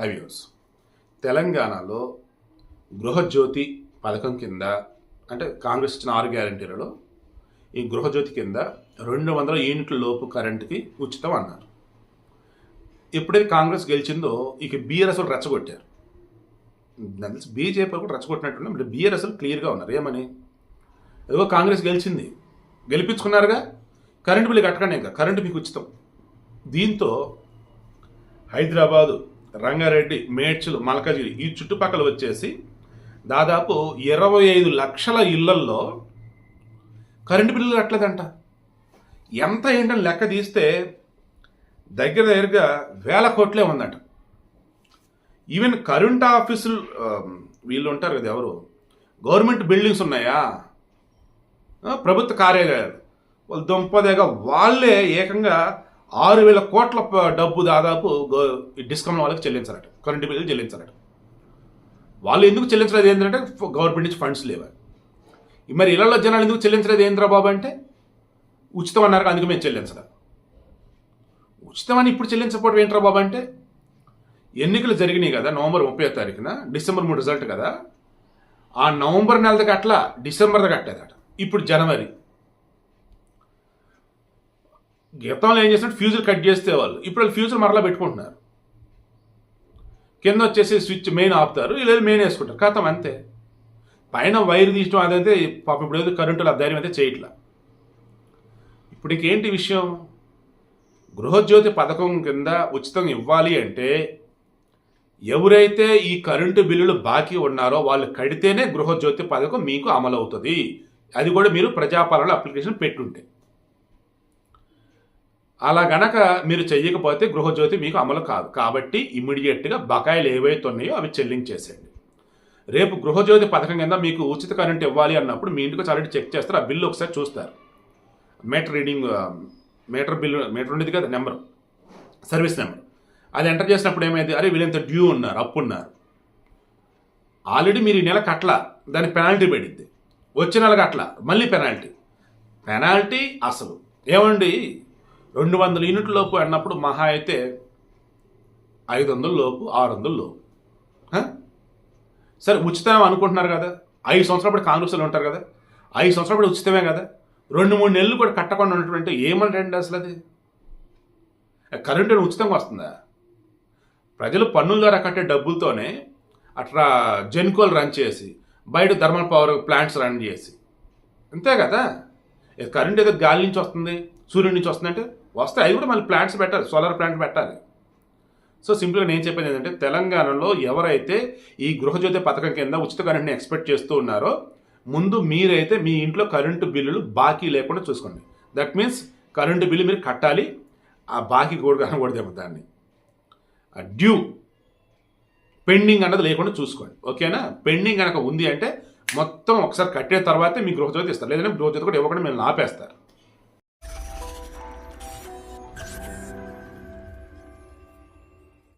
హైవ్యూస్ తెలంగాణలో గృహజ్యోతి పథకం కింద అంటే కాంగ్రెస్ ఇచ్చిన ఆరు గ్యారంటీలలో ఈ గృహజ్యోతి కింద రెండు వందల యూనిట్ల లోపు కరెంటుకి ఉచితం అన్నారు. ఎప్పుడైతే కాంగ్రెస్ గెలిచిందో ఇక బీఆర్ఎస్లు రెచ్చగొట్టారు. నాకు తెలిసి బీజేపీ కూడా రెచ్చగొట్టినట్టు అంటే బీఆర్ఎస్లు క్లియర్గా ఉన్నారు. ఏమని? ఏదో కాంగ్రెస్ గెలిచింది. గెలిపించుకున్నారుగా? కరెంటు బిల్లు కట్టకండి ఇంకా కరెంటు మీకు ఉచితం. దీంతో హైదరాబాదు రంగారెడ్డి మేడ్చలు మల్కాజిగిరి ఈ చుట్టుపక్కల వచ్చేసి దాదాపు ఇరవై ఐదు లక్షల ఇళ్ళల్లో కరెంటు బిల్లులు కట్టలేదంట. ఎంత ఏంటని లెక్క తీస్తే దగ్గర దగ్గరగా వేల కోట్లే ఉందట. ఈవెన్ కరెంట్ ఆఫీసులు వీళ్ళు ఉంటారు కదా ఎవరు? గవర్నమెంట్ బిల్డింగ్స్ ఉన్నాయా? ప్రభుత్వ కార్యాలయాలు. వాళ్ళు దుంపదేగా వాళ్ళే ఏకంగా ఆరు వేల కోట్ల డబ్బు దాదాపు ఈ డిస్కౌంట్ వాళ్ళకి చెల్లించాలట. Current bill చెల్లించాలట. వాళ్ళు ఎందుకు చెల్లించలేదు ఏంటంటే గవర్నమెంట్ నుంచి ఫండ్స్ లేవు? మరి ఇళ్ళలో జనాలు ఎందుకు చెల్లించలేదు ఏంద్రా బాబు అంటే ఉచితం అన్నారు అందుకు మేము చెల్లించడం ఉచితం అని ఇప్పుడు చెల్లించకపోవడం ఏంట్రా బాబు అంటే ఎన్నికలు జరిగినాయి కదా నవంబర్ ముప్పై తారీఖున డిసెంబర్ మూడు రిజల్ట్ కదా ఆ నవంబర్ నెలది కట్ల డిసెంబర్ది కట్టేదట. ఇప్పుడు జనవరి. గతంలో ఏం చేసినట్టు ఫ్యూజులు కట్ చేస్తే వాళ్ళు. ఇప్పుడు వాళ్ళు ఫ్యూజులు మరలా పెట్టుకుంటున్నారు. కింద వచ్చేసి స్విచ్ మెయిన్ ఆపుతారు లేదు మెయిన్ వేసుకుంటారు. కథం అంతే. పైన వైర్ తీయడం అదైతే పాప ఇప్పుడు ఏదో కరెంటులో ధైర్యం అయితే చేయట్లా. ఇప్పుడు ఇంకేంటి విషయం? గృహజ్యోతి పథకం కింద ఉచితం ఇవ్వాలి అంటే ఎవరైతే ఈ కరెంటు బిల్లులు బాకీ ఉన్నారో వాళ్ళు కడితేనే గృహజ్యోతి పథకం మీకు అమలు అవుతుంది అది కూడా మీరు ప్రజాపాలన అప్లికేషన్ పెట్టుంటే. అలా గనక మీరు చెయ్యకపోతే గృహజ్యోతి మీకు అమలు కాదు. కాబట్టి ఇమ్మీడియట్గా బకాయిలు ఏవైతే ఉన్నాయో అవి చెల్లించేసేయండి. రేపు గృహజ్యోతి పథకం కింద మీకు ఉచిత కరెంట్ ఇవ్వాలి అన్నప్పుడు మీ ఇంటికి ఆల్రెడీ చెక్ చేస్తారు ఆ బిల్లు ఒకసారి చూస్తారు. Meter reading meter bill meter ఉండేది కదా నెంబర్ సర్వీస్ నెంబర్. అది ఎంటర్ చేసినప్పుడు ఏమైంది? అరే వీళ్ళంత డ్యూ ఉన్నారు అప్పు ఉన్నారు. ఆల్రెడీ మీరు ఈ నెల కట్ల దాని పెనాల్టీ పడింది. వచ్చే నెల కట్ల మళ్ళీ పెనాల్టీ. పెనాల్టీ అసలు. ఏమండి? రెండు వందల యూనిట్ల లోపు అన్నప్పుడు మహా అయితే ఐదు వందల లోపు ఆరు వందల లోపు సరే ఉచితం అనుకుంటున్నారు కదా. ఐదు సంవత్సరాలు పాటు కాంగ్రెస్లో ఉంటారు కదా. ఐదు సంవత్సరాలు పాటు ఉచితమే కదా. రెండు మూడు నెలలు కూడా కట్టకుండా ఉన్నటువంటి ఏమంటారండి అసలు అది? కరెంటు ఉచితంగా వస్తుందా? ప్రజలు పన్నుల ద్వారా కట్టే డబ్బులతోనే అట్లా జెన్కోలు రన్ చేసి బయట థర్మల్ పవర్ ప్లాంట్స్ రన్ చేసి. అంతే కదా. ఏ కరెంట్ ఏదో గాలి నుంచి వస్తుంది సూర్యుడి నుంచి వస్తుందంటే వస్తే అవి కూడా మళ్ళీ ప్లాంట్స్ పెట్టాలి. సోలార్ ప్లాంట్ పెట్టాలి. సో సింపుల్గా నేను చెప్పేది ఏంటంటే తెలంగాణలో ఎవరైతే ఈ గృహజ్యోతి పథకం కింద ఉచిత కరెంట్ని ఎక్స్పెక్ట్ చేస్తూ ఉన్నారో ముందు మీరైతే మీ ఇంట్లో కరెంటు బిల్లులు బాకీ లేకుండా చూసుకోండి. దట్ మీన్స్ కరెంటు బిల్లు మీరు కట్టాలి. ఆ బాకీ కూడా కనకూడదేమో దాన్ని. ఆ డ్యూ పెండింగ్ అన్నది లేకుండా చూసుకోండి. ఓకేనా? పెండింగ్ కనుక ఉంది అంటే మొత్తం ఒకసారి కట్టిన తర్వాతే మీ గృహజ్యోతి ఇస్తారు. లేదంటే గృహజ్యోతి కూడా ఇవ్వకుండా మేము ఆపేస్తారు.